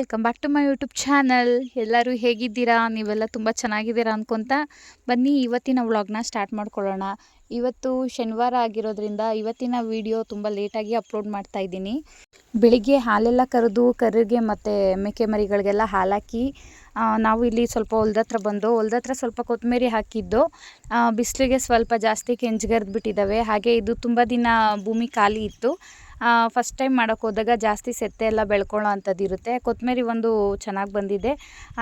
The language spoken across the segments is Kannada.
Welcome back to my YouTube channel ಎಲ್ಲರೂ ಹೇಗಿದ್ದೀರಾ? ನೀವೆಲ್ಲ ತುಂಬ ಚೆನ್ನಾಗಿದ್ದೀರಾ ಅನ್ಕೊತ ಬನ್ನಿ ಇವತ್ತಿನ ವ್ಲಾಗ್ನ ಸ್ಟಾರ್ಟ್ ಮಾಡ್ಕೊಳ್ಳೋಣ. ಇವತ್ತು ಶನಿವಾರ ಆಗಿರೋದ್ರಿಂದ ಇವತ್ತಿನ ವಿಡಿಯೋ ತುಂಬ ಲೇಟಾಗಿ ಅಪ್ಲೋಡ್ ಮಾಡ್ತಾ ಇದ್ದೀನಿ. ಬೆಳಿಗ್ಗೆ ಹಾಲೆಲ್ಲ ಕರೆದು ಕರಿಗೆ ಮತ್ತು ಮೇಕೆ ಮರಿಗಳಿಗೆಲ್ಲ ಹಾಲಾಕಿ ನಾವು ಇಲ್ಲಿ ಸ್ವಲ್ಪ ಹೊಲ್ದತ್ರ ಬಂದು, ಹೊಲ್ದತ್ರ ಸ್ವಲ್ಪ ಕೊತ್ತಂಬರಿ ಹಾಕಿದ್ದು ಬಿಸಿಲಿಗೆ ಸ್ವಲ್ಪ ಜಾಸ್ತಿ ಕೆಂಜ್ಗರ್ದು ಬಿಟ್ಟಿದ್ದಾವೆ. ಹಾಗೆ ಇದು ತುಂಬ ದಿನ ಭೂಮಿ ಖಾಲಿ ಇತ್ತು. ಫಸ್ಟ್ ಟೈಮ್ ಮಾಡೋಕ್ಕೆ ಹೋದಾಗ ಜಾಸ್ತಿ ಸೆತ್ತೆ ಎಲ್ಲ ಬೆಳ್ಕೊಳ್ಳೋ ಅಂಥದ್ದು ಇರುತ್ತೆ. ಕೊತ್ತಂಬರಿ ಒಂದು ಚೆನ್ನಾಗಿ ಬಂದಿದೆ.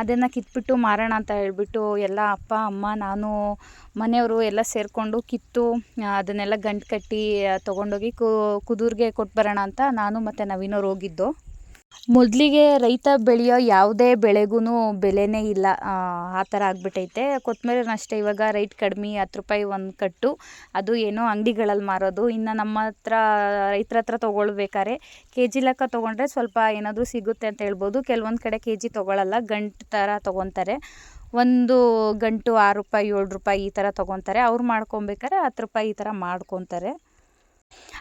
ಅದನ್ನು ಕಿತ್ಬಿಟ್ಟು ಮಾರೋಣ ಅಂತ ಹೇಳ್ಬಿಟ್ಟು ಎಲ್ಲ ಅಪ್ಪ, ಅಮ್ಮ, ನಾನು, ಮನೆಯವರು ಎಲ್ಲ ಸೇರಿಕೊಂಡು ಕಿತ್ತು ಅದನ್ನೆಲ್ಲ ಗಂಟು ಕಟ್ಟಿ ತೊಗೊಂಡೋಗಿ ಕುದೂರ್ಗೆ ಕೊಟ್ಟು ಬರೋಣ ಅಂತ ನಾನು ಮತ್ತು ನವೀನವ್ರು ಹೋಗಿದ್ದು. ಮೊದಲಿಗೆ ರೈತ ಬೆಳೆಯೋ ಯಾವುದೇ ಬೆಳೆಗೂ ಬೆಲೆನೇ ಇಲ್ಲ. ಆ ಥರ ಆಗಿಬಿಟ್ಟೈತೆ ಕೊತ್ತಂಬರಿನ ಅಷ್ಟೇ, ಇವಾಗ ರೈಟ್ ಕಡಿಮೆ ಹತ್ತು ರೂಪಾಯಿ ಒಂದು ಕಟ್ಟು. ಅದು ಏನೋ ಅಂಗಡಿಗಳಲ್ಲಿ ಮಾರೋದು. ಇನ್ನು ನಮ್ಮ ಹತ್ರ, ರೈತರ ಹತ್ರ ತೊಗೊಳ್ಬೇಕಾದ್ರೆ ಕೆ ಜಿ ಲೆಕ್ಕ ತೊಗೊಂಡ್ರೆ ಸ್ವಲ್ಪ ಏನಾದರೂ ಸಿಗುತ್ತೆ ಅಂತ ಹೇಳ್ಬೋದು. ಕೆಲವೊಂದು ಕಡೆ ಕೆ ಜಿ ತೊಗೊಳಲ್ಲ, ಗಂಟು ಥರ ತೊಗೊತಾರೆ. ಒಂದು ಗಂಟು ಆರು ರೂಪಾಯಿ, ಏಳು ರೂಪಾಯಿ ಈ ಥರ ತೊಗೊತಾರೆ. ಅವ್ರು ಮಾಡ್ಕೊಬೇಕಾರೆ ಹತ್ತು ರೂಪಾಯಿ ಈ ಥರ ಮಾಡ್ಕೊತಾರೆ.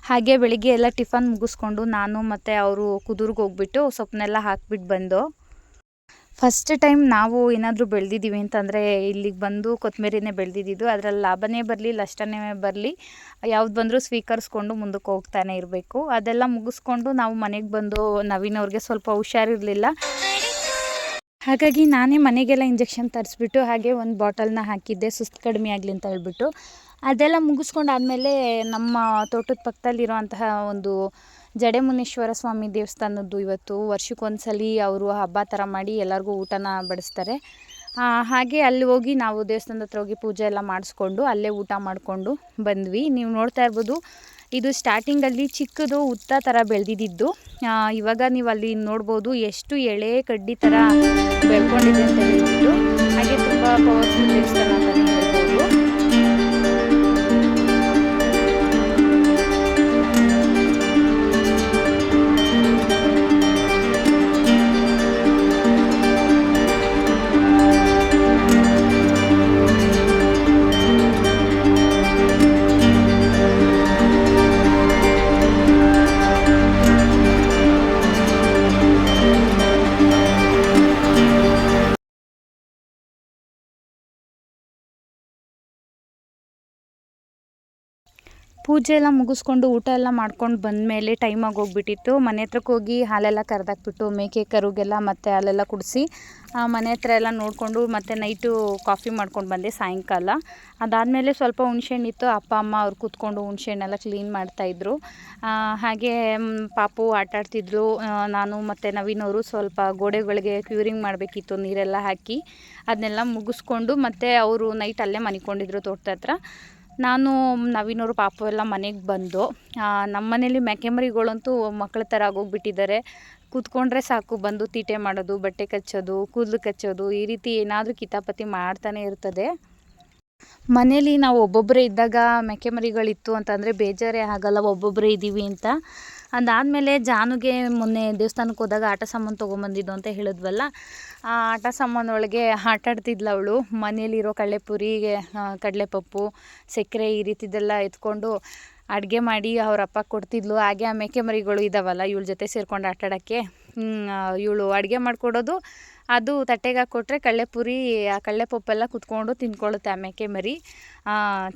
ಹಾಗೆ ಬೆಳಿಗ್ಗೆ ಎಲ್ಲ ಟಿಫನ್ ಮುಗಿಸ್ಕೊಂಡು ನಾನು ಮತ್ತು ಅವರು ಕುದುರ್ಗೆ ಹೋಗ್ಬಿಟ್ಟು ಸೊಪ್ಪನ್ನೆಲ್ಲ ಹಾಕ್ಬಿಟ್ಟು ಬಂದು. ಫಸ್ಟ್ ಟೈಮ್ ನಾವು ಏನಾದರೂ ಬೆಳೆದಿದ್ದೀವಿ ಅಂತಂದರೆ ಇಲ್ಲಿಗೆ ಬಂದು ಕೊತ್ತಂಬರಿನೇ ಬೆಳೆದಿದ್ದು ಅದರಲ್ಲಿ ಲಾಭನೇ ಬರಲಿ, ನಷ್ಟನೇ ಬರಲಿ, ಯಾವ್ದು ಬಂದರೂ ಸ್ವೀಕರಿಸ್ಕೊಂಡು ಮುಂದಕ್ಕೆ ಹೋಗ್ತಾನೆ ಇರಬೇಕು. ಅದೆಲ್ಲ ಮುಗಿಸ್ಕೊಂಡು ನಾವು ಮನೆಗೆ ಬಂದು ನವೀನವ್ರಿಗೆ ಸ್ವಲ್ಪ ಹುಷಾರಿರಲಿಲ್ಲ ಹಾಗಾಗಿ ನಾನೇ ಮನೆಗೆಲ್ಲ ಇಂಜೆಕ್ಷನ್ ತರಿಸ್ಬಿಟ್ಟು ಹಾಗೆ ಒಂದು ಬಾಟಲ್ನ ಹಾಕಿದ್ದೆ, ಸುಸ್ತು ಕಡಿಮೆ ಆಗಲಿ ಅಂತ ಹೇಳ್ಬಿಟ್ಟು. ಅದೆಲ್ಲ ಮುಗಿಸ್ಕೊಂಡಾದ್ಮೇಲೆ ನಮ್ಮ ತೋಟದ ಪಕ್ಕದಲ್ಲಿರುವಂತಹ ಒಂದು ಜಡೆಮುನೇಶ್ವರ ಸ್ವಾಮಿ ದೇವಸ್ಥಾನದ್ದು ಇವತ್ತು ವರ್ಷಕ್ಕೊಂದ್ಸಲಿ ಅವರು ಹಬ್ಬ ಥರ ಮಾಡಿ ಎಲ್ಲರಿಗೂ ಊಟನ ಬಡಿಸ್ತಾರೆ. ಹಾಗೆ ಅಲ್ಲಿ ಹೋಗಿ ನಾವು ದೇವಸ್ಥಾನದ ಹತ್ರ ಹೋಗಿ ಪೂಜೆ ಎಲ್ಲ ಮಾಡಿಸ್ಕೊಂಡು ಅಲ್ಲೇ ಊಟ ಮಾಡಿಕೊಂಡು ಬಂದ್ವಿ. ನೀವು ನೋಡ್ತಾ ಇರ್ಬೋದು ಇದು ಸ್ಟಾರ್ಟಿಂಗಲ್ಲಿ ಚಿಕ್ಕದು ಉತ್ತ ಥರ ಬೆಳೆದಿದ್ದು. ಇವಾಗ ನೀವು ಅಲ್ಲಿ ನೋಡ್ಬೋದು ಎಷ್ಟು ಎಳೆ ಕಡ್ಡಿ ಥರ ಬೆಳ್ಕೊಂಡಿದೆ ಅಂತ ಹೇಳ್ಬಿಟ್ಟು, ಹಾಗೆ ತುಂಬ ಪವರ್ಫುಲ್ ದೇವಸ್ಥಾನ ಪೂಜೆ ಎಲ್ಲ ಮುಗಿಸ್ಕೊಂಡು ಊಟ ಎಲ್ಲ ಮಾಡ್ಕೊಂಡು ಬಂದಮೇಲೆ ಟೈಮ್ ಹೋಗ್ಬಿಟ್ಟಿತ್ತು. ಮನೆ ಹತ್ರಕ್ಕೆ ಹೋಗಿ ಹಾಲೆಲ್ಲ ಕರೆದಾಕ್ಬಿಟ್ಟು ಮೇಕೆ, ಕರುಗೆಲ್ಲ ಮತ್ತು ಹಾಲೆಲ್ಲ ಕುಡಿಸಿ ಮನೆ ಹತ್ರ ಎಲ್ಲ ನೋಡಿಕೊಂಡು ಮತ್ತು ನೈಟು ಕಾಫಿ ಮಾಡ್ಕೊಂಡು ಬಂದೆ ಸಾಯಂಕಾಲ. ಅದಾದಮೇಲೆ ಸ್ವಲ್ಪ ಹುಣ್ಸೆಹಣ್ಣು ಇತ್ತು. ಅಪ್ಪ, ಅಮ್ಮ ಅವ್ರು ಕೂತ್ಕೊಂಡು ಹುಣ್ಸೆಹಣ್ಣೆಲ್ಲ ಕ್ಲೀನ್ ಮಾಡ್ತಾಯಿದ್ರು ಹಾಗೆ ಪಾಪು ಆಟ ಆಡ್ತಿದ್ರು. ನಾನು ಮತ್ತು ನವೀನವರು ಸ್ವಲ್ಪ ಗೋಡೆಗಳಿಗೆ ಕ್ಯೂರಿಂಗ್ ಮಾಡಬೇಕಿತ್ತು, ನೀರೆಲ್ಲ ಹಾಕಿ ಅದನ್ನೆಲ್ಲ ಮುಗಿಸ್ಕೊಂಡು ಮತ್ತು ಅವರು ನೈಟ್ ಅಲ್ಲೇ ಮನಿಕೊಂಡಿದ್ರು ತೋಟದ ಹತ್ರ. ನಾನು ನವೀನವರು ಪಾಪು ಎಲ್ಲ ಮನೆಗೆ ಬಂದು ನಮ್ಮ ಮನೇಲಿ ಮೆಕೆಮರಿಗಳಂತೂ ಮಕ್ಕಳ ಥರ ಆಗೋಗ್ಬಿಟ್ಟಿದ್ದಾರೆ ಕೂತ್ಕೊಂಡ್ರೆ ಸಾಕು, ಬಂದು ತೀಟೆ ಮಾಡೋದು, ಬಟ್ಟೆ ಕಚ್ಚೋದು, ಕೂದಲು ಕಚ್ಚೋದು, ಈ ರೀತಿ ಏನಾದರೂ ಕಿತಾಪತಿ ಮಾಡ್ತಾನೆ ಇರ್ತದೆ. ಮನೇಲಿ ನಾವು ಒಬ್ಬೊಬ್ಬರೇ ಇದ್ದಾಗ ಮೆಕೆಮರಿಗಳಿತ್ತು ಅಂತಂದರೆ ಬೇಜಾರೇ ಆಗಲ್ಲ ಒಬ್ಬೊಬ್ಬರೇ ಇದ್ದೀವಿ ಅಂತ. ಅದಾದಮೇಲೆ ಜಾನುಗೆ ಮೊನ್ನೆ ದೇವಸ್ಥಾನಕ್ಕೆ ಹೋದಾಗ ಆಟ ಸಾಮಾನು ತೊಗೊಂಬಂದಿದ್ದು ಅಂತ ಹೇಳಿದ್ವಲ್ಲ, ಆ ಆಟ ಸಾಮಾನು ಒಳಗೆ ಅವಳು. ಮನೆಯಲ್ಲಿರೋ ಕಡಲೆಪುರಿ ಕಡಲೆಪಪ್ಪು, ಸಕ್ಕರೆ ಈ ರೀತಿದೆಲ್ಲ ಎತ್ಕೊಂಡು ಅಡುಗೆ ಮಾಡಿ ಅವ್ರ ಅಪ್ಪ ಕೊಡ್ತಿದ್ಲು. ಹಾಗೆ ಆ ಮೇಕೆ ಮರಿಗಳು ಇದ್ದಾವಲ್ಲ ಇವಳ ಜೊತೆ ಸೇರ್ಕೊಂಡು ಆಟ ಆಡೋಕ್ಕೆ. ಇವಳು ಅಡುಗೆ ಮಾಡಿಕೊಡೋದು. ಅದು ತಟ್ಟೆಗೆ ಹಾಕ್ಕೊಟ್ರೆ ಕಳ್ಳೆಪುರಿ ಆ ಕಡಲೆಪಪ್ಪೆಲ್ಲ ಕುತ್ಕೊಂಡು ತಿಂದ್ಕೊಳ್ಳುತ್ತೆ ಮೇಕೆ ಮರಿ.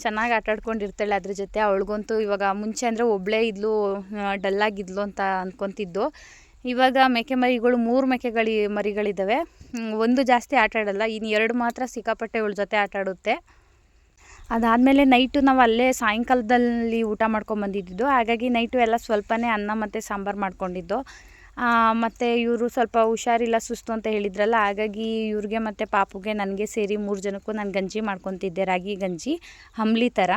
ಚೆನ್ನಾಗಿ ಆಟ ಆಡ್ಕೊಂಡಿರ್ತಾಳೆ ಅದ್ರ ಜೊತೆ. ಅವಳಿಗಂತೂ ಇವಾಗ ಮುಂಚೆ ಅಂದರೆ ಒಬ್ಬಳೇ ಇದ್ಲು ಡಲ್ಲಾಗಿದ್ಲು ಅಂತ ಅಂದ್ಕೊತಿದ್ದು ಇವಾಗ ಮೇಕೆ ಮರಿಗಳು ಮೂರು ಮೇಕೆಗಳಿ ಮರಿಗಳಿದ್ದಾವೆ ಒಂದು ಜಾಸ್ತಿ ಆಟ ಆಡಲ್ಲ ಇನ್ನು ಎರಡು ಮಾತ್ರ ಸಿಕ್ಕಾಪಟ್ಟೆ ಇವಳ ಜೊತೆ ಆಟ ಆಡುತ್ತೆ. ಅದಾದಮೇಲೆ ನೈಟು ನಾವು ಅಲ್ಲೇ ಸಾಯಂಕಾಲದಲ್ಲಿ ಊಟ ಮಾಡ್ಕೊಂಬಂದಿದ್ದು. ಹಾಗಾಗಿ ನೈಟು ಎಲ್ಲ ಸ್ವಲ್ಪನೇ ಅನ್ನ ಮತ್ತು ಸಾಂಬಾರು ಮಾಡ್ಕೊಂಡಿದ್ದು. ಮತ್ತು ಇವರು ಸ್ವಲ್ಪ ಹುಷಾರಿಲ್ಲ, ಸುಸ್ತು ಅಂತ ಹೇಳಿದ್ರಲ್ಲ, ಹಾಗಾಗಿ ಇವ್ರಿಗೆ ಮತ್ತು ಪಾಪುಗೆ ನನಗೆ ಸೇರಿ ಮೂರು ಜನಕ್ಕೂ ನಾನು ಗಂಜಿ ಮಾಡ್ಕೊತಿದ್ದೆ, ರಾಗಿ ಗಂಜಿ ಅಂಬ್ಲಿ ಥರ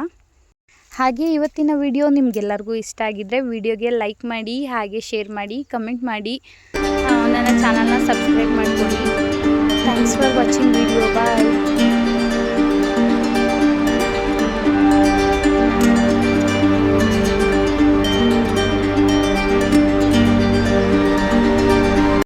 ಹಾಗೆ ಇವತ್ತಿನ ವಿಡಿಯೋ ನಿಮಗೆಲ್ಲರಿಗೂ ಇಷ್ಟ ಆಗಿದ್ದರೆ ವಿಡಿಯೋಗೆ ಲೈಕ್ ಮಾಡಿ, ಹಾಗೆ ಶೇರ್ ಮಾಡಿ, ಕಮೆಂಟ್ ಮಾಡಿ ನನ್ನ ಚಾನಲ್ನ ಸಬ್ಸ್ಕ್ರೈಬ್ ಮಾಡ್ಕೊಳ್ಳಿ. Thanks for watching video bye